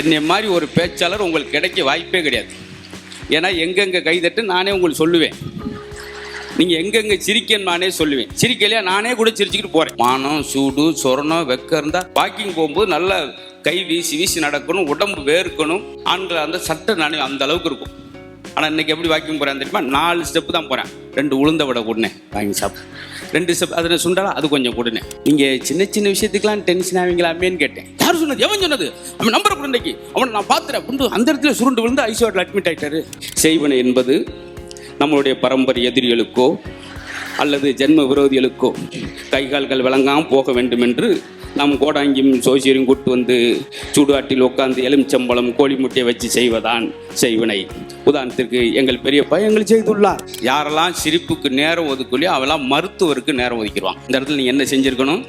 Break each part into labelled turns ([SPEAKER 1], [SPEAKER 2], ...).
[SPEAKER 1] என்னை மாதிரி ஒரு பேச்சாளர் உங்களுக்கு கிடைக்க வாய்ப்பே கிடையாது. ஏன்னா எங்கெங்கே கைதட்டு நானே உங்களுக்கு சொல்லுவேன். நீங்கள் எங்கெங்கே சிரிக்கன்னு நானே சொல்லுவேன். சிரிக்கலையா நானே கூட சிரிச்சுக்கிட்டு போகிறேன் மானம் சூடு சொரணம் வெக்க இருந்தால் வாக்கிங் போகும்போது நல்லா கை வீசி வீசி நடக்கணும் உடம்பு வேர்க்கணும். ஆண்களை அந்த சட்டை நானே அந்த அளவுக்கு இருக்கும். ஆனால் இன்னைக்கு எப்படி வாக்கிங் போகிறேன் தெரியுமா? நாலு ஸ்டெப்பு தான் போகிறேன் ரெண்டு உளுந்த விட உடனே வாங்கி சாப்பிட்டு ரெண்டு ஸ்டெப் அதில் சுண்டலா அது கொஞ்சம் கொடுனே நீங்கள் சின்ன சின்ன விஷயத்துக்கெல்லாம் டென்ஷன் ஆவீங்களாமேன்னு கேட்டேன். யார் சொன்னது? எவன் சொன்னது? அவன் நம்பர் குழந்தைக்கு அவனை நான் பார்த்துறேன். குண்டு அந்த இடத்துல சுருண்டு விழுந்து ஐசியோட்டில் அட்மிட் ஆகிட்டாரு செய்வனை என்பது நம்மளுடைய பரம்பரை எதிரிகளுக்கோ அல்லது ஜென்ம விரோதிகளுக்கோ கை கால்கள் விளங்காமல் போக வேண்டும் என்று நம் கோடாங்கியும் சோசியரும் கூட்டு வந்து சுடுகாட்டில் உட்கார்ந்து எலுமிச்சம்பழம் கோழி முட்டையை வச்சு செய்வதான் செய்வினை. உதாரணத்திற்கு எங்கள் பெரியப்பா எங்கள் செய்துள்ளார். யாரெல்லாம் சிரிப்புக்கு நேரம் ஒதுக்கலையோ அவெல்லாம் மருத்துவருக்கு நேரம் ஒதுக்கிடுவான். இந்த இடத்துல நீங்கள் என்ன செஞ்சிருக்கணும்?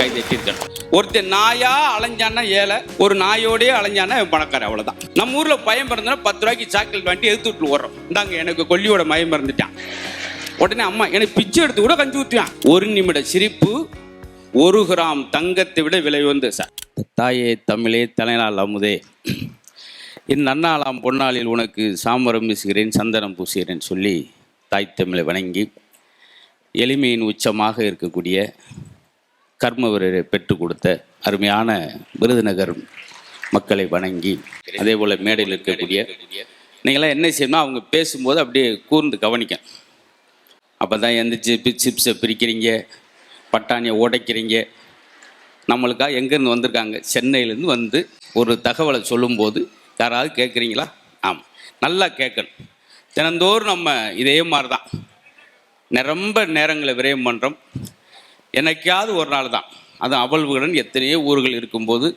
[SPEAKER 1] கை தட்டியிருக்கணும் ஒருத்தன் நாயா அலைஞ்சான்னா ஏழை ஒரு நாயோடய அலைஞ்சானா அவன் பணக்காரன் அவ்வளவுதான். நம்ம ஊரில் பயம் பிறந்தனா பத்து ரூபாய்க்கு சாக்லேட் வாங்கி எடுத்து விட்டு ஓடுறோம். இந்தாங்க எனக்கு கொல்லியோட மயம் பிறந்துட்டான். உடனே அம்மா எனக்கு பிச்சை எடுத்து கூட கஞ்சி ஊற்றுவான் ஒரு நிமிட சிரிப்பு ஒரு கிராம் தங்கத்தை விட விலை வந்து சார் தாயே தமிழே தலைநாள் அமுதே. என் நன்னாளாம் பொன்னாளில் உனக்கு சாமரம் வீசுகிறேன் சந்தனம் பூசுகிறேன் சொல்லி தாய் தமிழை வணங்கி எளிமையின் உச்சமாக இருக்கக்கூடிய கர்மவரரை பெற்றுக் கொடுத்த அருமையான விருதுநகர் மக்களை வணங்கி அதே போல் மேடையில் இருக்கக்கூடிய நீங்களாம் என்ன செய்யணும் அவங்க பேசும்போது அப்படியே கூர்ந்து கவனிக்க அப்போ தான் எந்திரிச்சு சிப்ஸை பிரிக்கிறீங்க பட்டாணியை உடைக்கிறீங்க. நம்மளுக்காக எங்கேருந்து வந்திருக்காங்க? சென்னையிலேருந்து வந்து ஒரு தகவலை சொல்லும்போது யாராவது கேட்குறீங்களா? ஆமாம் நல்லா கேட்கணும். தினந்தோறும் நம்ம இதே மாதிரி தான் நிரம்ப நேரங்களை விரயம் பண்ணுறோம் என்னைக்காவது ஒரு நாள் தான். அது அவல்வுடன் எத்தனையோ ஊர்கள் இருக்கும்போது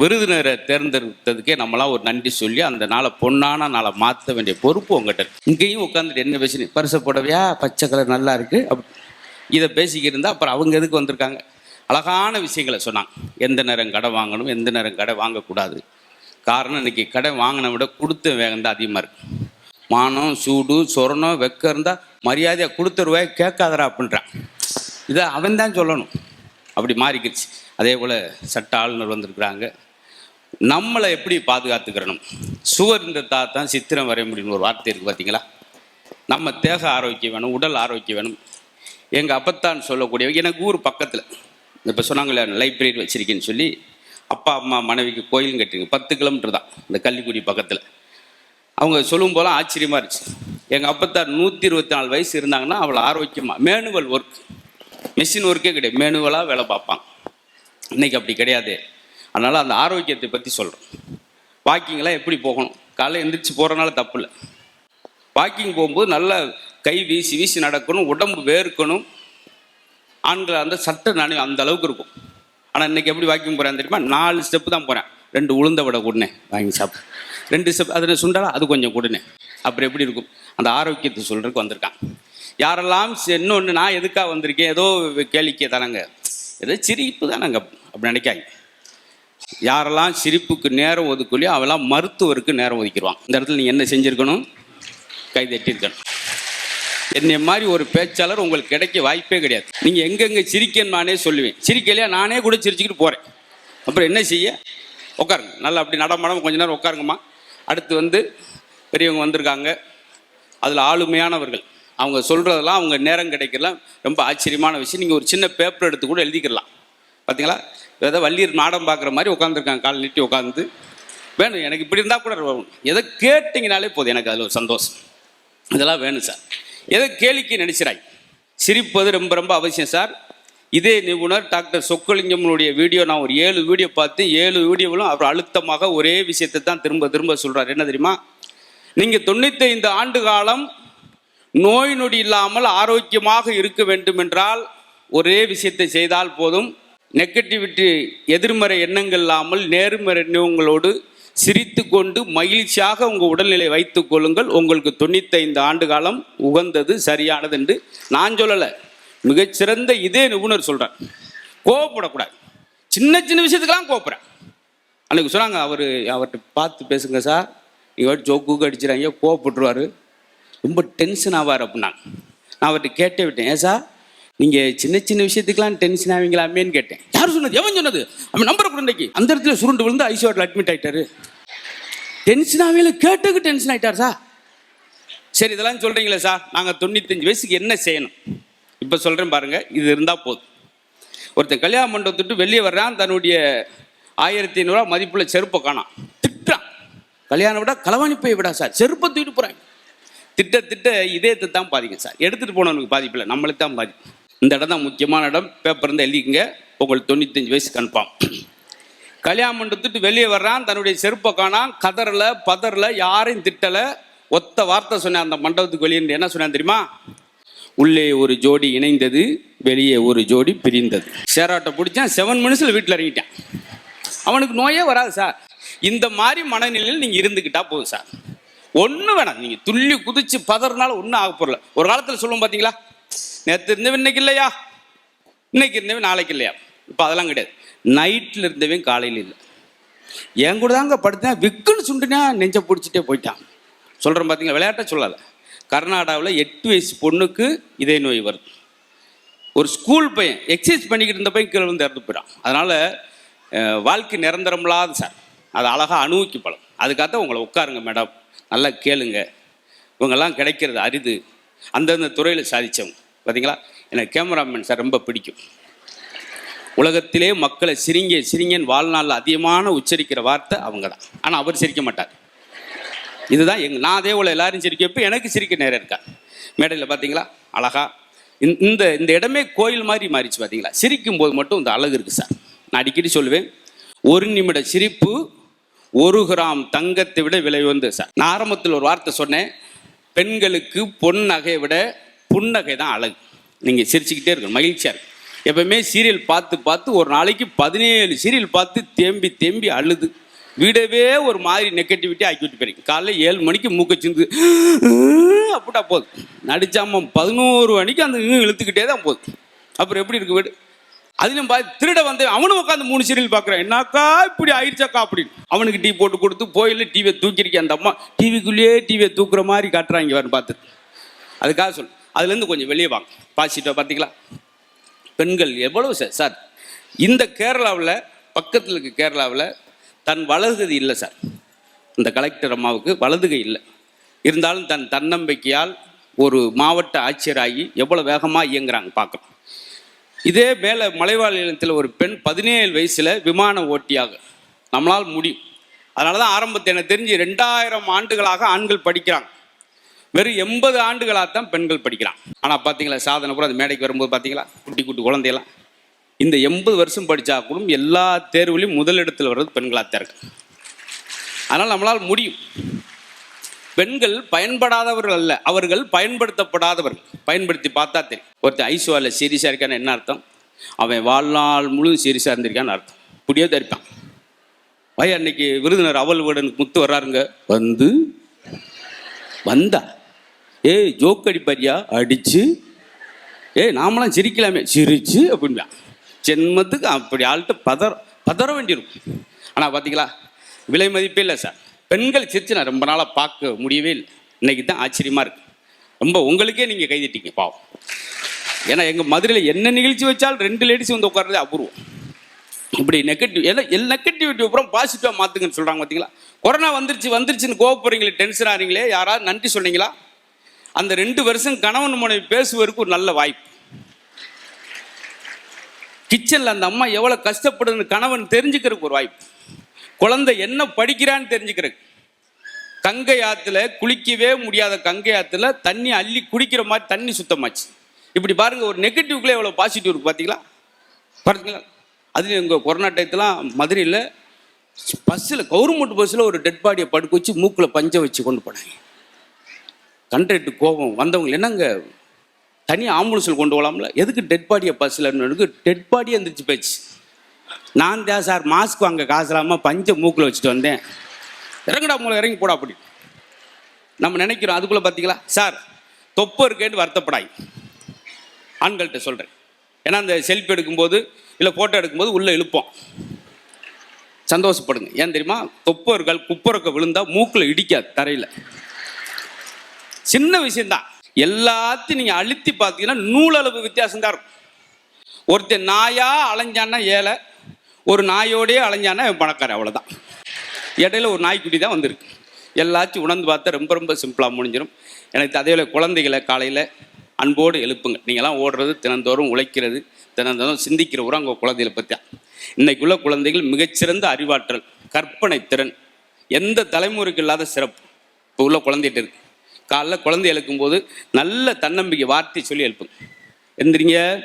[SPEAKER 1] விருதுநரை தேர்ந்தெடுத்ததுக்கே நம்மளாம் ஒரு நன்றி சொல்லி அந்த நாளை பொன்னான நாளை மாற்ற வேண்டிய பொறுப்பு உங்ககிட்ட இங்கேயும் உட்காந்துட்டு என்ன பேசுனீங்க? பரிசு போடவையா? பச்சை கலர் நல்லா இருக்குது அப் இதை பேசிக்கிட்டு இருந்தால் அப்புறம் அவங்க எதுக்கு வந்திருக்காங்க? அழகான விஷயங்களை சொன்னாங்க. எந்த நேரம் கடை வாங்கணும் எந்த நேரம் கடை வாங்கக்கூடாது. காரணம் இன்றைக்கி கடை வாங்கின விட கொடுத்த வேகம் தான் அதிகமாக இருக்குது மானம் சூடு சொரணம் வெக்கம் இருந்தால் மரியாதையாக கொடுத்த ரூபாய் கேட்காதரா அப்படின்றான் இதை அவன் தான் சொல்லணும். அப்படி மாறிக்கிடுச்சு. அதே போல் சட்ட ஆளுநர் வந்திருக்கிறாங்க. நம்மளை எப்படி பாதுகாத்துக்கிறணும்? சுவர் இந்த தான் சித்திரம் வரைய முடியும்னு ஒரு வார்த்தை இருக்குது பார்த்தீங்களா நம்ம தேக ஆரோக்கியம் வேணும் உடல் ஆரோக்கியம் வேணும். எங்கள் அப்பத்தான் சொல்லக்கூடிய எனக்கு ஊர் பக்கத்தில். இப்போ சொன்னாங்களே லைப்ரரி வச்சிருக்கேன்னு சொல்லி அப்பா அம்மா மனைவிக்கு கோயிலும் கட்டிருக்கு. பத்து கிலோமீட்டர் தான் இந்த கள்ளிக்குடி பக்கத்தில். அவங்க சொல்லும் போலாம் ஆச்சரியமாக இருந்துச்சு. எங்கள் அப்பத்தான் நூற்றி இருபத்தி நாலு வயசு இருந்தாங்கன்னா அவளை ஆரோக்கியமாக மேனுவல் ஒர்க் மிஷின் ஒர்க்கே கிடையாது. மேனுவலாக வேலை பார்ப்பாங்க. இன்றைக்கி அப்படி கிடையாது. அதனால் அந்த ஆரோக்கியத்தை பற்றி சொல்கிறோம் வாக்கிங்லாம் எப்படி போகணும்? காலையில் எந்திரிச்சு போகிறனால தப்பு இல்லை. வாக்கிங் போகும்போது நல்லா கை வீசி வீசி நடக்கணும் உடம்பு வேர்க்கணும். ஆண்கள் அந்த சட்டை நானே அந்த அளவுக்கு இருக்கும். ஆனால் இன்னைக்கு எப்படி வாக்கிங் போகிறேன் தெரியுமா? நாலு ஸ்டெப்பு தான் போகிறேன் ரெண்டு உளுந்த விட கொடுனே வாங்கி சாப்பிட்டு ரெண்டு ஸ்டெப் அதில் சுண்டலா? அது கொஞ்சம் கொடுனே அப்புறம் எப்படி இருக்கும்? அந்த ஆரோக்கியத்தை சொல்கிறதுக்கு வந்திருக்கான். யாரெல்லாம் இன்னொன்று நான் எதுக்காக வந்திருக்கேன்? ஏதோ கேளிக்கை தானங்க. ஏதோ சிரிப்பு தானங்க அப்படி நினைக்காங்க யாரெல்லாம் சிரிப்புக்கு நேரம் ஒதுக்கலையோ அவெல்லாம் மருத்துவருக்கு நேரம் ஒதுக்கிடுவான். இந்த இடத்துல நீங்கள் என்ன செஞ்சுருக்கணும்? கை தட்டியிருக்கணும். என்னை மாதிரி ஒரு பேச்சாளர் உங்களுக்கு கிடைக்க வாய்ப்பே கிடையாது. நீங்கள் எங்கெங்கே சிரிக்கன்னு நானே சொல்லுவேன். சிரிக்கலையா நானே கூட சிரிச்சுக்கிட்டு போகிறேன் அப்புறம் என்ன செய்ய? உட்காருங்க. நல்லா அப்படி நடமாடம். கொஞ்ச நேரம் உட்காருங்கம்மா. அடுத்து வந்து பெரியவங்க வந்திருக்காங்க. அதில் ஆளுமையானவர்கள். அவங்க சொல்கிறதெல்லாம் அவங்க நேரம் கிடைக்கலாம். ரொம்ப ஆச்சரியமான விஷயம். நீங்கள் ஒரு சின்ன பேப்பர் எடுத்து கூட எழுதிக்கலாம். பார்த்தீங்களா ஏதோ வள்ளியர் நாடம் பார்க்குற மாதிரி உட்காந்துருக்காங்க கால் நீட்டி உட்காந்து வேணும். எனக்கு இப்படி இருந்தால் கூட எதை கேட்டிங்கனாலே போதும். எனக்கு அதில் ஒரு சந்தோஷம். இதெல்லாம் வேணும் சார். ஏதோ கேளிக்கை நினைச்சிராய் சிரிப்பது ரொம்ப ரொம்ப அவசியம் சார். இதே நிபுணர் டாக்டர் சொக்கலிங்கம்னுடைய வீடியோ நான் ஒரு ஏழு வீடியோ பார்த்து ஏழு வீடியோவிலும் அவர் அழுத்தமாக ஒரே விஷயத்தை தான் திரும்ப திரும்ப சொல்கிறார் என்ன தெரியுமா? நீங்கள் தொண்ணூத்தைந்து ஆண்டு காலம் நோய் நொடி இல்லாமல் ஆரோக்கியமாக இருக்க வேண்டும் என்றால் ஒரே விஷயத்தை செய்தால் போதும். நெகட்டிவிட்டி எதிர்மறை எண்ணங்கள் இல்லாமல் நேர்மறை எண்ணங்களோடு சிரித்து கொண்டு மகிழ்ச்சியாக உங்கள் உடல்நிலை வைத்துக் கொள்ளுங்கள். உங்களுக்கு தொண்ணூத்தைந்து ஆண்டு காலம் உகந்தது சரியானது என்று நான் சொல்லலை. மிகச்சிறந்த இதே நிபுணர் சொல்கிறேன் கோவப்படக்கூடாது. சின்ன சின்ன விஷயத்துக்கெல்லாம் கோவப்படுறேன். அன்னைக்கு சொன்னாங்க அவர் அவர்கிட்ட பார்த்து பேசுங்க சார். இவர் ஜோக்குக்கு அடிச்சிடாங்க கோவப்பட்டுருவார். ரொம்ப டென்ஷன் ஆவார் அப்படின்னாங்க. நான் அவர்கிட்ட கேட்டே விட்டேன் ஏன் சார்? நீங்க சின்ன சின்ன விஷயத்துக்கெல்லாம் டென்ஷன் ஆவீங்களாமேன்னு கேட்டேன். யார் சொன்னது? எவன் சொன்னது? அவன் நம்பர் குழந்தைக்கு அந்த இடத்துல சுருண்டு விழுந்து ஐசியூவில் அட்மிட் ஆயிட்டாரு. டென்ஷன் ஆகல கேட்டுக்கு டென்ஷன் ஆயிட்டார் சார் சரி இதெல்லாம் சொல்றீங்களே சார் நாங்கள் தொண்ணூத்தஞ்சு வயசுக்கு என்ன செய்யணும்? இப்போ சொல்கிறேன் பாருங்க. இது இருந்தால் போதும். ஒருத்தன் கல்யாண மண்டபத்துட்டு வெளியே வர்றான். தன்னுடைய ஆயிரத்தி ஐநூறுரூவா மதிப்புள்ள செருப்பை காணாம் திட்டுறான். கல்யாணம் விட களவாணி போய் விடா சார் செருப்பை தூக்கிட்டு போகிறாங்க திட்ட திட்ட இதயத்தை தான் பாதிக்கும் சார் எடுத்துகிட்டு போனவனுக்கு பாதிப்பு இல்லை. நம்மளுக்கு தான் பாதிப்பு. இந்த இடம் தான் முக்கியமான இடம். பேப்பர் இருந்தால் எழுதிக்கங்க. உங்களுக்கு தொண்ணூத்தஞ்சு வயசு கன்ஃபார்ம். கல்யாணம் மண்டபத்துட்டு வெளியே வர்றான் தன்னுடைய செருப்பை காணான் கதறல பதறல யாரையும் திட்டலை. ஒத்த வார்த்தை சொன்னேன் அந்த மண்டபத்துக்கு வெளியே இருந்து. என்ன சொன்னேன் தெரியுமா? உள்ளே ஒரு ஜோடி இணைந்தது வெளியே ஒரு ஜோடி பிரிந்தது. சேராட்டை பிடிச்சான் செவன் மினிட்ஸில் வீட்டில் இறங்கிட்டான். அவனுக்கு நோயே வராது சார் இந்த மாதிரி மனநிலையில் நீங்கள் இருந்துக்கிட்டா போதும் சார் ஒன்றும் வேணாம். நீங்கள் துள்ளி குதிச்சு பதறனால ஒன்றும் ஆக போகல ஒரு காலத்தில் சொல்லுவோம் பார்த்தீங்களா நேற்று இருந்தவன் இன்னைக்கு இல்லையா? இன்னைக்கு இருந்தவன் நாளைக்கு இல்லையா? இப்போ அதெல்லாம் கிடையாது. நைட்டில் இருந்தவன் காலையில் இல்லை. என் கூட தாங்க படுத்தேன். விக்குன்னு சுண்டுனா நெஞ்ச பிடிச்சிட்டே போயிட்டான். சொல்கிறேன் பார்த்தீங்களா விளையாட்ட சொல்லலை. கர்நாடகாவில் எட்டு வயசு பொண்ணுக்கு இதே நோய் வருது. ஒரு ஸ்கூல் பையன் எக்ஸசைஸ் பண்ணிக்கிட்டு இருந்த பையன் கீழே வந்து இறந்து போயிடான் அதனால் வாழ்க்கை நிரந்தரமில்லாத சார். அதை அழகாக அணுவிக்கு பழம். அதுக்காக உங்களை உட்காருங்க மேடம் நல்லா கேளுங்க. இவங்கெல்லாம் கிடைக்கிறது அரிது. அந்தந்த துறையில் சாதித்தவங்க பார்த்தீங்களா எனக்கு கேமராமேன் சார் ரொம்ப பிடிக்கும். உலகத்திலே மக்களை சிரிங்க சிரிங்கன்னு வாழ்நாளில் அதிகமான உச்சரிக்கிற வார்த்தை அவங்க தான் ஆனால் அவர் சிரிக்க மாட்டார். இதுதான் எங் நான் அதே போல் எல்லாரும் சிரிக்க வைப்போம் எனக்கு சிரிக்க நேரம் இருக்கா? மேடையில் பார்த்தீங்களா அழகா. இந்த- இந்த இந்த இடமே கோயில் மாதிரி மாறிச்சு பார்த்தீங்களா சிரிக்கும் போது மட்டும் இந்த அழகு இருக்குது சார். நான் அடிக்கடி சொல்லுவேன் ஒரு நிமிட சிரிப்பு ஒரு கிராம் தங்கத்தை விட விலை வந்து சார். நான் ஆரம்பத்தில் ஒரு வார்த்தை சொன்னேன் பெண்களுக்கு பொன் நகையை விட புன்னகை தான் அழகு. நீங்கள் சிரிச்சுக்கிட்டே இருக்கணும். மகிழ்ச்சியாக இருக்கும் எப்பவுமே சீரியல் பார்த்து பார்த்து ஒரு நாளைக்கு பதினேழு சீரியல் பார்த்து தேம்பி தேம்பி அழுது. வீடவே ஒரு மாதிரி நெகட்டிவிட்டி ஆக்கிவிட்டு போயிருங்க காலைல ஏழு மணிக்கு மூக்க சிந்து அப்படிட்டா போதும். நடிச்சாம பதினோரு மணிக்கு அந்த இழுத்துக்கிட்டே தான் போகுது. அப்புறம் எப்படி இருக்கு வீடு? அதுலையும் பார்த்து திருட வந்து அவனும் உட்காந்து மூணு சீரியல் பார்க்குறான். என்னக்கா இப்படி ஆயிடுச்சாக்கா அப்படின்னு. அவனுக்கு டீ போட்டு கொடுத்து போயில டிவியை தூக்கிருக்கேன் அந்த அம்மா. டிவிக்குள்ளேயே டிவியை தூக்குற மாதிரி காட்டுறாங்க வரணும் பார்த்து. அதுக்காக சொல் அதுலேருந்து கொஞ்சம் வெளியே வாங்க பாசிட்டிவாக பார்த்தீங்களா பெண்கள் எவ்வளவு சார்? சார் இந்த கேரளாவில் பக்கத்தில் இருக்க கேரளாவில் தன் வலதுகதி இல்லை சார். இந்த கலெக்டர் அம்மாவுக்கு வலதுகை இல்லை. இருந்தாலும் தன் தன்னம்பிக்கையால் ஒரு மாவட்ட ஆட்சியராகி எவ்வளோ வேகமாக இயங்குறாங்க பார்க்கலாம் இதே மேலே மலைவாழ் நிலத்தில் ஒரு பெண் பதினேழு வயசில் விமான ஓட்டியாக நம்மளால் முடியும். அதனால தான் ஆரம்பத்தில் எனக்கு தெரிஞ்சு ரெண்டாயிரம் ஆண்டுகளாக ஆண்கள் படிக்கிறாங்க. வெறும் எண்பது ஆண்டுகளாக தான் பெண்கள் படிக்கிறான். ஆனால் பார்த்தீங்களா சாதனை கூட அந்த மேடைக்கு வரும்போது பார்த்தீங்களா குட்டி குட்டி குழந்தையெல்லாம். இந்த எண்பது வருஷம் படித்தா கூட எல்லா தேர்வுலையும் முதலிடத்தில் வர்றது பெண்களாக தான் இருக்கு. அதனால் நம்மளால் முடியும். பெண்கள் பயன்படாதவர்கள் அல்ல அவர்கள் பயன்படுத்தப்படாதவர்கள். பயன்படுத்தி பார்த்தா தெரியும். ஒருத்தன் ஐஸ்வாலில் சீரியஸாக இருக்கான்னு என்ன அர்த்தம்? அவன் வாழ்நாள் முழு சீரியஸாக இருந்திருக்கான்னு அர்த்தம். இப்படியே தரிப்பான் வய அன்னைக்கு விருதுநர் அவல் வீடனுக்கு முத்து வர்றாருங்க. வந்து வந்தா. ஏய் ஜோக் அடிப்பாரியா? அடிச்சு. ஏய் நாமெல்லாம் சிரிக்கலாமே. சிரிச்சு அப்படின்பா ஜென்மத்துக்கு அப்படி ஆள்கிட்ட பதற பதற வேண்டியிருக்கும். ஆனால் பார்த்தீங்களா விலை மதிப்பே இல்லை சார். பெண்கள் சிரிச்சு நான் ரொம்ப நாளாக பார்க்க முடியவே இல்லை. இன்னைக்கு தான் ஆச்சரியமாக இருக்கு. ரொம்ப உங்களுக்கே நீங்கள் கைதிட்டீங்க பாவம். ஏன்னா எங்கள் மதுரையில் என்ன நிகழ்ச்சி வச்சாலும் ரெண்டு லேடிஸ் வந்து உட்காரதே அபூர்வம். இப்படி நெகட்டிவ் எல்லாம் எல் நெகட்டிவிட்டி அப்புறம் பாசிட்டிவாக மாற்றுங்கன்னு சொல்கிறாங்க பார்த்தீங்களா கொரோனா வந்துருச்சு வந்துருச்சுன்னு கோவப்படுறீங்களே டென்ஷன் ஆகிறீங்களே யாராவது நன்றி சொன்னீங்களா? அந்த ரெண்டு வருஷம் கணவன் மனைவி பேசுவதற்கு ஒரு நல்ல வாய்ப்பு. கிச்சனில் அந்த அம்மா எவ்வளோ கஷ்டப்படுதுன்னு கணவன் தெரிஞ்சுக்கிறதுக்கு ஒரு வாய்ப்பு. குழந்தை என்ன படிக்கிறான்னு தெரிஞ்சுக்கிறதுக்கு. கங்கை ஆற்றுல குளிக்கவே முடியாத கங்கை ஆற்றுல தண்ணி அள்ளி குடிக்கிற மாதிரி தண்ணி சுத்தமாச்சு. இப்படி பாருங்கள் ஒரு நெகட்டிவ்குள்ளே எவ்வளோ பாசிட்டிவ் இருக்கு பார்த்தீங்களா பார்த்தீங்களா அதுலேயும் எங்கள் கொரோனா டயத்துலாம் மதுரையில் பஸ்ஸில் கவர்மெண்ட் பஸ்ஸில் ஒரு டெட் பாடியை படுக்க வச்சு மூக்கில் பஞ்சை வச்சு கொண்டு போனாங்க. கண்ட்ரேட்டு கோபம் வந்தவங்க என்னங்க? தனி ஆம்புலன்ஸில் கொண்டு போகலாம்ல? எதுக்கு டெட் பாடியை பஸ்ஸில் டெட் பாடியே எந்திரிச்சு போச்சு நான் தான் சார் மாஸ்க் வாங்க காசு இல்லாமல் பஞ்சை மூக்கில் வச்சுட்டு வந்தேன். இறங்குடா மூலம் இறங்கி போடா அப்படி. நம்ம நினைக்கிறோம் அதுக்குள்ளே பார்த்தீங்களா சார் தொப்பை இருக்கேன்னு வருத்தப்படாய். ஆண்கள்கிட்ட சொல்கிறேன் ஏன்னா அந்த செல்ஃபி எடுக்கும்போது இல்லை ஃபோட்டோ எடுக்கும்போது உள்ளே இழுப்போம். சந்தோஷப்படுங்க. ஏன் தெரியுமா? தொப்பர்கள் குப்பரக்க விழுந்தால் மூக்கில் இடிக்காது தரையில். சின்ன விஷயம்தான். எல்லாத்தையும் நீங்கள் அழுத்தி பார்த்தீங்கன்னா நூலளவு வித்தியாசம் தான் இருக்கும். ஒருத்தன் நாயா அலைஞ்சான்னா ஏழை ஒரு நாயோடயே அலைஞ்சான்னா அவன் பணக்காரன் அவ்வளோதான் இடையில ஒரு நாய்க்குட்டி தான் வந்திருக்கு. எல்லாத்தையும் உணர்ந்து பார்த்தா ரொம்ப ரொம்ப சிம்பிளாக முடிஞ்சிடும் எனக்கு அதே குழந்தைகளை காலையில் அன்போடு எழுப்புங்க. நீங்களாம் ஓடுறது தினந்தோறும் உழைக்கிறது தினந்தோறும் சிந்திக்கிற உரம் உங்கள் குழந்தைகளை பற்றி இன்னைக்குள்ள குழந்தைகள் மிகச்சிறந்த அறிவாற்றல் கற்பனை திறன் எந்த தலைமுறைக்கு இல்லாத சிறப்பு? இப்போ உள்ள குழந்தைகிட்ட இருக்கு. காலைல குழந்தை எழுக்கும்போது நல்ல தன்னம்பிக்கை வார்த்தை சொல்லி எழுப்புங்க எந்திரிங்க.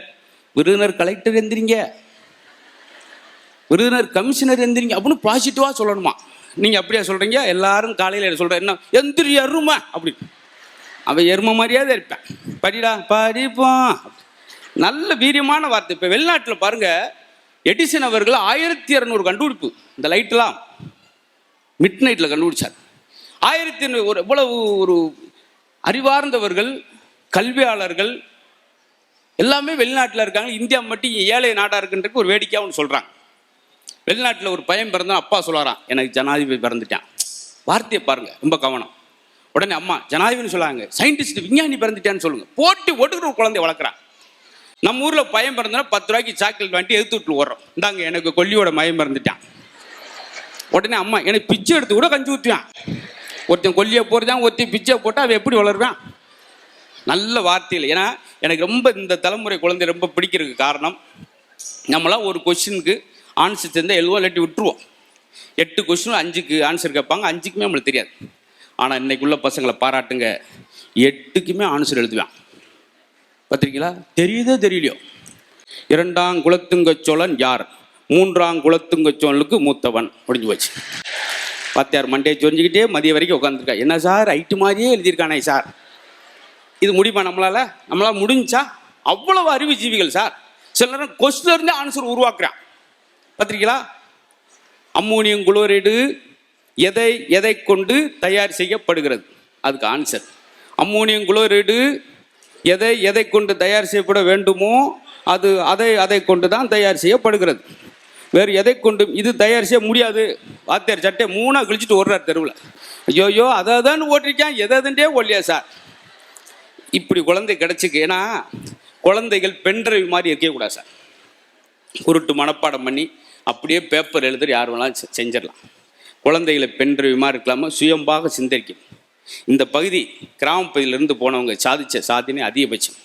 [SPEAKER 1] விருதுநர் கலெக்டர் எந்திரிங்க. விருதுநர் கமிஷனர் எந்திரிங்க. அப்படின்னு பாசிட்டிவாக சொல்லணுமா? நீங்கள் அப்படியா சொல்கிறீங்க எல்லாரும் காலையில் சொல்கிறேன் என்ன? எந்திரி எருமை. அப்படி. அவன் எருமை மாதிரியே தான் இருப்பேன். படிடா படிப்போம் நல்ல வீரியமான வார்த்தை. இப்போ வெளிநாட்டில் பாருங்கள் எடிசன் அவர்கள் ஆயிரத்தி இரநூறு கண்டுபிடிப்பு. இந்த லைட்லாம் மிட் நைட்டில் கண்டுபிடிச்சார். ஆயிரத்தி இரநூறு ஒரு எவ்வளவு ஒரு அறிவார்ந்தவர்கள் கல்வியாளர்கள் எல்லாமே வெளிநாட்டில் இருக்காங்க. இந்தியா மட்டும் ஏழை நாடாக இருக்குன்றதுக்கு ஒரு வேடிக்கையாக ஒன்று சொல்கிறாங்க வெளிநாட்டில் ஒரு பையன் பிறந்தான் அப்பா சொல்லுவாராம் எனக்கு ஜனாதிபதி பிறந்துட்டான். வார்த்தையை பாருங்கள் ரொம்ப கவனம். உடனே அம்மா ஜனாதிபதினு சொல்லாங்க. சயின்டிஸ்ட் விஞ்ஞானி பிறந்துட்டான்னு சொல்லுங்க. போட்டு ஒட்டுக்கிற ஒரு குழந்தைய வளர்க்குறான். நம்ம ஊரில் பையன் பிறந்தனா பத்து ரூபாய்க்கு சாக்லேட் வாங்கி எடுத்து விட்டு ஓடுறோம். இந்தாங்க எனக்கு கொல்லியோட மயம் பிறந்துட்டான். உடனே அம்மா எனக்கு பிச்சை எடுத்து கூட கஞ்சி ஊற்றுவான் ஒருத்தன் கொல்லியை போடுறான் ஒருத்தன் பிச்சை போட்டால் அவன் எப்படி வளருவான்? நல்ல வார்த்தையில். ஏன்னா எனக்கு ரொம்ப இந்த தலைமுறை குழந்தை ரொம்ப பிடிக்கிறதுக்கு காரணம் நம்மளாம் ஒரு கொஷினுக்கு ஆன்சர் தெரிந்தால் எழுவோம் இல்லாட்டி விட்டுருவோம். எட்டு கொஸ்டினும் அஞ்சுக்கு ஆன்சர் கேட்பாங்க அஞ்சுக்குமே நம்மளுக்கு தெரியாது. ஆனால் இன்னைக்குள்ள பசங்களை பாராட்டுங்க எட்டுக்குமே ஆன்சர் எழுதுவேன். பார்த்துருக்கீங்களா தெரியுதோ தெரியலையோ? இரண்டாம் குலத்துங்க சோழன் யார்? மூன்றாம் குலத்துங்க சோழனுக்கு மூத்தவன். முடிஞ்சு போச்சு. பத்தாயிரம் மண்டே சொரிஞ்சுக்கிட்டே மதிய வரைக்கும் உட்காந்துருக்கா என்ன சார்? ஐட்டு மாதிரியே எழுதியிருக்கானே சார். இது முடியுமா நம்மளால? நம்மளால முடிஞ்சா அவ்வளவு அறிவுஜீவிகள் சார். சில நேரம் கொஸ்டின் இருந்து ஆன்சர் உருவாக்குறான். பார்த்துருக்கீங்களா? அம்மோனியம் குளோரைடு எதை எதை கொண்டு தயார் செய்யப்படுகிறது? அதுக்கு ஆன்சர் அம்மோனியம் குளோரைடு எதை எதை கொண்டு தயார் செய்யப்பட வேண்டுமோ அது அதை அதை கொண்டு தான் தயார் செய்யப்படுகிறது. வேறு எதை கொண்டும் இது தயாரிச்சே முடியாது. வாத்தியார் சட்டை மூணாக கிழிச்சிட்டு ஓடுறார் தெருவில். ஐயோயோ அதை தான் ஓட்டிருக்கேன் எதை எதுன்றே ஓடலையா சார்? இப்படி குழந்தை கிடச்சிக்கு ஏன்னா குழந்தைகள் பென்ட்ரைவ் மாதிரி இருக்கக்கூடாது சார். குருட்டு மனப்பாடம் பண்ணி அப்படியே பேப்பர் எழுதுற யார் வேணாலும் செஞ்சிடலாம். குழந்தைகளை மாதிரி இருக்கலாமல் சுயம்பாக சிந்தரிக்கும். இந்த பகுதி கிராம பகுதியிலிருந்து போனவங்க சாதித்த சாதனை அதிகபட்சம்.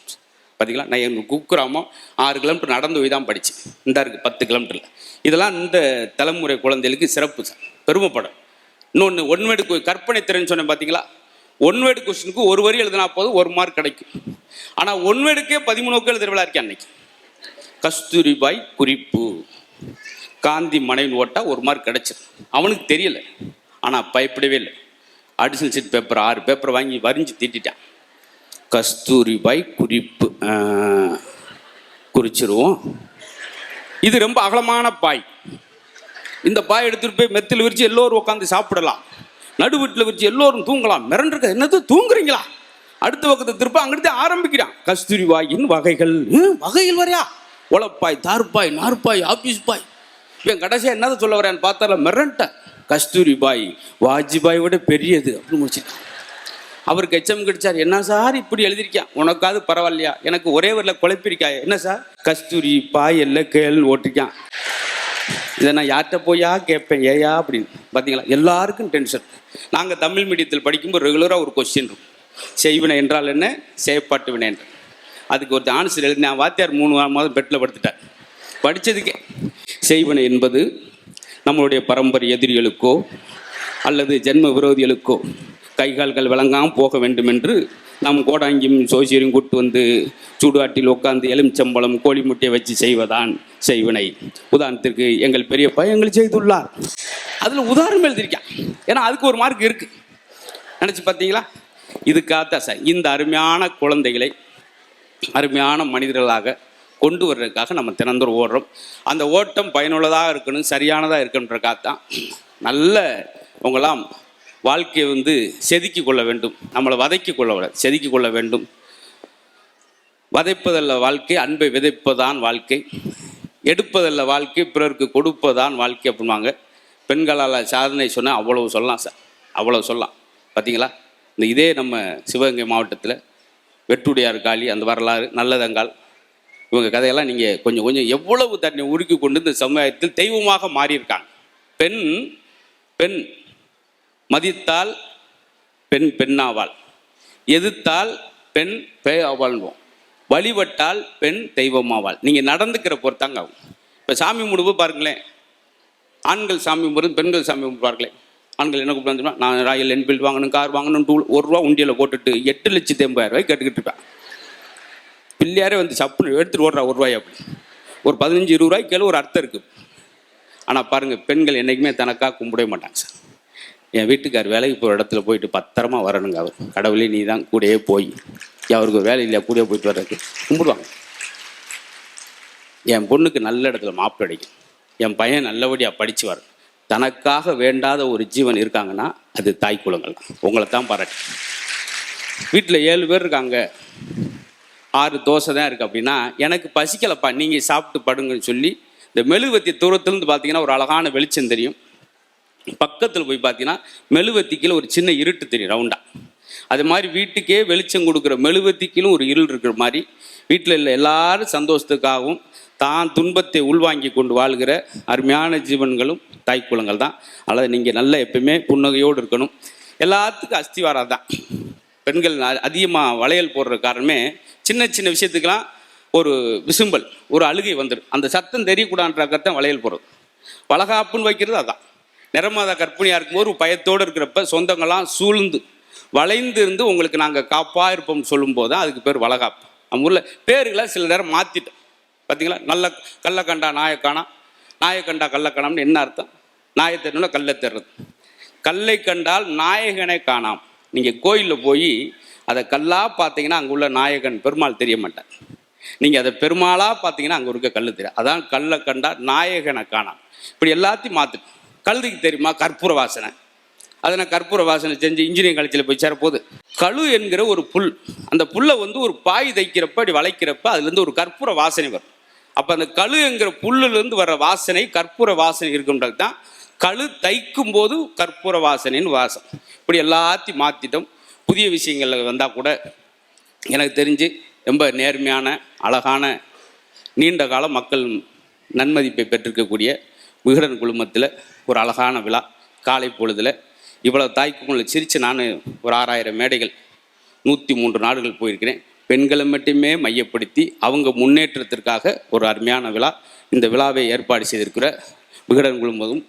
[SPEAKER 1] பார்த்தீங்களா நான் எங்கள் குக்கிராமம் ஆறு கிலோமீட்டர் நடந்து போய் தான் படித்தேன் இந்த இருக்குது பத்து கிலோமீட்டரில் இதெல்லாம் இந்த தலைமுறை குழந்தைகளுக்கு சிறப்பு சார். பெருமைப்படும். இன்னொன்று ஒன்வேடு கற்பனை திறன் சொன்னேன் பார்த்தீங்களா ஒன்வேடு கொஸ்டினுக்கு ஒரு வரி எழுதினா போதும் ஒரு மார்க் கிடைக்கும். ஆனால் ஒன்வேடுக்கே பதிமூணுக்கு ஒக்கு இருக்கேன் அன்னைக்கு. கஸ்தூரிபாய் குறிப்பு. காந்தி மனைவி ஓட்டா ஒரு மார்க் கிடைச்சது. அவனுக்கு தெரியல. ஆனால் பயப்படவே இல்லை. அடிஷனல் சீட் பேப்பர் ஆறு பேப்பர் வாங்கி வரிஞ்சு தீட்டிட்டான். கஸ்தூரிபாய் குறிப்பு குறிச்சிருவோம். இது ரொம்ப அகலமான பாய். இந்த பாய் எடுத்துகிட்டு போய் மெத்தில் விரித்து எல்லோரும் உட்காந்து சாப்பிடலாம். நடு வீட்டில் வச்சு எல்லோரும் தூங்கலாம். மிரண்டிருக்க என்னது தூங்குறீங்களா? அடுத்த பக்கத்தை திருப்ப அங்கிட்டு ஆரம்பிக்கிறான். கஸ்தூரி வாயின் வகைகள் வகைகள் வரையா? உழப்பாய் தார்பாய் நார்பாய் ஆபீஸ் பாய். இவன் கடைசியாக என்னதை சொல்ல வரான்னு பார்த்தால மிரண்ட. கஸ்தூரி பாய் வாஜ்பாய் விட பெரியது அப்படின்னு முடிச்சுட்டான். அவருக்கு எச்சம் கிடைச்சார். என்ன சார் இப்படி எழுதியிருக்கேன் உனக்காவது பரவாயில்லையா? எனக்கு ஒரே வரல குழப்பிருக்கா என்ன சார்? கஸ்தூரி பாய் எல்லாம் கேள் ஓட்டிருக்கான் இதை நான் யார்கிட்ட போயா? கேட்பேன். ஏயா? அப்படின்னு. பார்த்தீங்களா எல்லாருக்கும் டென்ஷன் நாங்கள் தமிழ் மீடியத்தில் படிக்கும்போது ரெகுலராக ஒரு கொஸ்டின் இருக்கும். செய்வினை என்றால் என்ன? செயற்பாட்டு வினை என்று அதுக்கு ஒரு ஆன்சர் எழுதி நான் வாத்தியார் மூணு மாதம் பெட்டில் படுத்துட்டேன். படித்ததுக்கே செய்வினை என்பது நம்மளுடைய பரம்பரை எதிரிகளுக்கோ அல்லது ஜென்ம விரோதிகளுக்கோ கைகால்கள் விளங்காமல் போக வேண்டும் என்று நாம் கோடாங்கியும் சோசியரும் கூட்டு வந்து சூடுகாட்டில் உட்கார்ந்து எலுமிச்சம்பழம் கோழி முட்டையை வச்சு செய்வதான் செய்வினை. உதாரணத்திற்கு எங்கள் பெரியப்பா எங்கள் செய்துள்ளார். அதில் உதாரணம் எழுதியிருக்கேன். ஏன்னா அதுக்கு ஒரு மார்க் இருக்கு. நினச்சி பார்த்தீங்களா? இதுக்காகத்தான் சார் இந்த அருமையான குழந்தைகளை அருமையான மனிதர்களாக கொண்டு வர்றதுக்காக நம்ம தினந்தோறும் ஓடுறோம். அந்த ஓட்டம் பயனுள்ளதாக இருக்கணும் சரியானதாக இருக்கணுன்றக்காக தான் நல்ல உங்களாம் வாழ்க்கையை வந்து செதுக்கி கொள்ள வேண்டும். நம்மளை வதைக்கி கொள்ள செதுக்கி கொள்ள வேண்டும். வதைப்பதல்ல வாழ்க்கை அன்பை விதைப்பதான் வாழ்க்கை. எடுப்பதல்ல வாழ்க்கை பிறருக்கு கொடுப்பதான் வாழ்க்கை அப்படிம்பாங்க. பெண்களால் சாதனை சொன்னால் அவ்வளவு சொல்லலாம் சார். அவ்வளவு சொல்லலாம். பார்த்தீங்களா இந்த இதே நம்ம சிவகங்கை மாவட்டத்தில் வெட்டுடையார் காளி அந்த வரலாறு நல்லதங்கால். இவங்க கதையெல்லாம் நீங்கள் கொஞ்சம் கொஞ்சம் எவ்வளவு தன்னை உருக்கி கொண்டு இந்த சமுதாயத்தில் தெய்வமாக மாறியிருக்காங்க. பெண் பெண் மதித்தால் பெண் பெண்ணாவாள். எதிர்த்தால் பெண் பேவாழ்வோம் வழிபட்டால் பெண் தெய்வமாவாள். நீங்கள் நடந்துக்கிற பொறுத்தாங்க ஆகும். இப்போ சாமி முடிவு பாருங்களேன். ஆண்கள் சாமி கும்பிடுறது பெண்கள் சாமி கும்பிடுவார்களேன் ஆண்கள் என்ன கூப்பிட்டு நான் ராயல் என்ஃபீல்டு வாங்கணும் கார் வாங்கணும் டூ ஒரு ரூபா உண்டியில் போட்டுட்டு எட்டு லட்சத்தி எண்பதாயிரம் ரூபாய் கேட்டுக்கிட்டு இருப்பேன். பிள்ளையாரே வந்து சப்புன்னு எடுத்துகிட்டு ஓடுறா ஒரு ரூபாய் அப்படி. ஒரு பதினஞ்சு இருபது ரூபாய்க்கு ஒரு அர்த்தம் இருக்குது ஆனால் பாருங்கள் பெண்கள் என்றைக்குமே தனக்காக கும்பிடவே மாட்டாங்க சார். என் வீட்டுக்கார் வேலைக்கு போகிற இடத்துல போயிட்டு பத்திரமா வரணுங்க அவர். கடவுளே நீ தான் கூடயே போய். அவருக்கு ஒரு வேலை இல்லையா? கூடயே போயிட்டு வர்றதுக்கு. கும்பிடுவாங்க. என் பொண்ணுக்கு நல்ல இடத்துல மாப்பிள்ளை கிடைக்கும் என் பையன் நல்லபடியாக படித்து வர தனக்காக வேண்டாத ஒரு ஜீவன் இருக்காங்கன்னா அது தாய் குலங்கள் உங்களை தான் பாராட்டி. வீட்டில் ஏழு பேர் இருக்காங்க. ஆறு தோசை தான் இருக்குது அப்படின்னா எனக்கு பசிக்கலப்பா நீங்கள் சாப்பிட்டு படுங்கன்னு சொல்லி இந்த மெழுகுவத்தி தூரத்துலேருந்து பார்த்தீங்கன்னா ஒரு அழகான வெளிச்சம் தெரியும். பக்கத்தில் போய் பார்த்தீங்கன்னா மெழுவத்திக்கில் ஒரு சின்ன இருட்டு தெரியும் ரவுண்டாக அது மாதிரி வீட்டுக்கே வெளிச்சம் கொடுக்குற மெழுவத்திக்கிலும் ஒரு இருள் இருக்கிற மாதிரி வீட்டில் இல்லை எல்லாரும் சந்தோஷத்துக்காகவும் தான் துன்பத்தை உள்வாங்கி கொண்டு வாழ்கிற அருமையான ஜீவன்களும் தாய்க்குளங்கள் தான். அல்லது நீங்கள் நல்ல எப்பயுமே புன்னகையோடு இருக்கணும். எல்லாத்துக்கும் அஸ்திவாரம் தான். பெண்கள் அதிகமாக வளையல் போடுற காரணமே சின்ன சின்ன விஷயத்துக்கெல்லாம் ஒரு விசும்பல் ஒரு அழுகை வந்துடும் அந்த சத்தம் தெரியக்கூடாதுன்றக்கத்தான் வளையல் போடுறது. பலகாப்புன்னு வைக்கிறது அதான். நிறமாதா கற்பிணியாக இருக்கும்போது ஒரு பயத்தோடு இருக்கிறப்ப சொந்தங்கள்லாம் சூழ்ந்து வளைந்து இருந்து உங்களுக்கு நாங்கள் காப்பாக இருப்போம் சொல்லும்போது தான் அதுக்கு பேர் வளகாப்பு. நம்ம ஊரில் பேர்களை சில நேரம் மாற்றிட்டோம் பார்த்தீங்களா நல்ல கள்ளக்கண்டா நாயக்கானா? நாயக்கண்டா கள்ளக்கணம்னு என்ன அர்த்தம்? நாயத்தருன்னா கல்லை தர்றது கல்லை கண்டால் நாயகனை காணாம். நீங்கள் கோயிலில் போய் அதை கல்லாக பார்த்தீங்கன்னா அங்கே உள்ள நாயகன் பெருமாள் தெரிய மாட்டார். நீங்கள் அதை பெருமாளாக பார்த்தீங்கன்னா அங்கே இருக்க கல் தெரியும் அதான் கல்லை கண்டா நாயகனை காணாம். இப்படி எல்லாத்தையும் மாற்றிட்டு கழுதுக்கு தெரியுமா? கற்பூர வாசனை. அதை நான் கற்பூர வாசனை செஞ்சு இன்ஜினியரிங் காலேஜில் போய் சேரப்போகுது. கழு என்கிற ஒரு புல். அந்த புல்லை வந்து ஒரு பாய் தைக்கிறப்ப அப்படி வளைக்கிறப்ப அதுலேருந்து ஒரு கற்பூர வாசனை வரும். அப்போ அந்த கழு என்கிற புல்லுலேருந்து வர வாசனை கற்பூர வாசனை இருக்குன்றது தான். கழு தைக்கும் போது கற்பூர வாசனைன்னு வாசம். இப்படி எல்லாத்தையும் மாற்றிட்டோம் புதிய விஷயங்கள் வந்தால் கூட எனக்கு தெரிஞ்சு ரொம்ப நேர்மையான அழகான நீண்ட காலம் மக்கள் நன்மதிப்பை பெற்றிருக்கக்கூடிய விகடன் குழுமத்தில் ஒரு அழகான விழா. காலை பொழுதில் இவ்வளோ தாய்க்குள்ள சிரித்து நான் ஒரு ஆறாயிரம் மேடைகள் நூற்றி மூன்று நாடுகள் போயிருக்கிறேன். பெண்களை மட்டுமே மையப்படுத்தி அவங்க முன்னேற்றத்திற்காக ஒரு அருமையான விழா. இந்த விழாவை ஏற்பாடு செய்திருக்கிற விகடன் குழுமதும்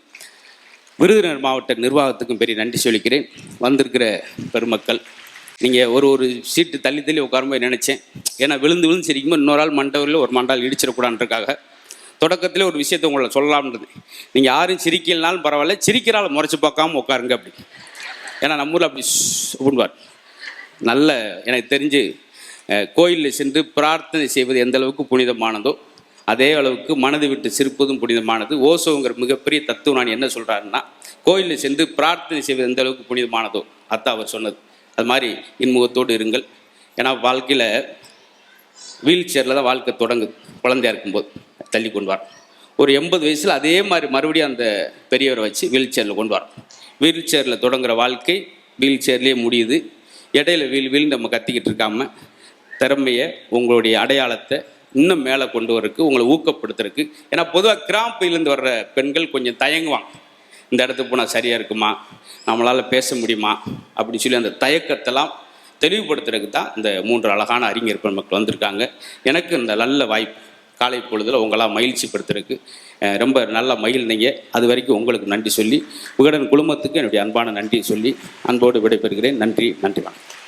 [SPEAKER 1] விருதுநகர் மாவட்ட நிர்வாகத்துக்கும் பெரிய நன்றி சொல்லிக்கிறேன். வந்திருக்கிற பெருமக்கள் நீங்கள் ஒரு ஒரு சீட்டு தள்ளி தள்ளி உட்காரும்போது நினச்சேன். ஏன்னா விழுந்து விழுந்து சிரிக்கும்போது இன்னொரு ஆள் மண்டவரில் ஒரு மண்டால் இடிச்சிடக்கூடாதுன்றக்காக தொடக்கத்தில் ஒரு விஷயத்தை உங்களை சொல்லலாம்ன்றது. நீங்கள் யாரும் சிரிக்கலனாலும் பரவாயில்ல சிரிக்கிறாள் முறைச்சி பார்க்காம உட்காருங்க அப்படி. ஏன்னா நம்ம ஊரில் அப்படி அப்படின்வார் நல்ல எனக்கு தெரிஞ்சு கோயிலில் சென்று பிரார்த்தனை செய்வது எந்த அளவுக்கு புனிதமானதோ அதே அளவுக்கு மனது விட்டு சிரிப்பதும் புனிதமானது. ஓசோங்கிற மிகப்பெரிய தத்துவம் நான் என்ன சொல்கிறாருன்னா கோயிலில் சென்று பிரார்த்தனை செய்வது எந்த அளவுக்கு புனிதமானதோ அதான் அவர் சொன்னது. அது மாதிரி இன்முகத்தோடு இருங்கள். ஏன்னா வாழ்க்கையில் வீல் சேரில் தான் வாழ்க்கை தொடங்குது குழந்தையா இருக்கும்போது. தள்ளி கொண்டு ஒரு எண்பது வயசில் அதே மாதிரி மறுபடியும் அந்த பெரியவரை வச்சு வீல் சேரில் கொண்டு வரோம் வீல் சேரில் தொடங்குற வாழ்க்கை வீல் சேர்லேயே முடியுது. இடையில வீல் வீல் நம்ம கத்திக்கிட்டு இருக்காம திறமையை உங்களுடைய அடையாளத்தை இன்னும் மேலே கொண்டு வரக்கு உங்களை ஊக்கப்படுத்துறதுக்கு ஏன்னா பொதுவாக கிராமப்பிலேருந்து வர்ற பெண்கள் கொஞ்சம் தயங்குவாங்க. இந்த இடத்துக்கு போனால் சரியாக இருக்குமா? நம்மளால் பேச முடியுமா? அப்படின்னு சொல்லி அந்த தயக்கத்தெல்லாம் தெளிவுபடுத்துறதுக்கு தான் இந்த மூன்று அழகான அறிஞர் பெண்மக்கள் வந்திருக்காங்க. எனக்கு இந்த நல்ல வாய்ப்பு. காலை பொழுதில் உங்களாக மகிழ்ச்சி படுத்துறதுக்கு ரொம்ப நல்ல மகிழ்ந்தீங்க அது வரைக்கும் உங்களுக்கு நன்றி சொல்லி விகடன் குழுமத்துக்கு என்னுடைய அன்பான நன்றி சொல்லி அன்போடு விடைபெறுகிறேன். நன்றி நன்றி வணக்கம்.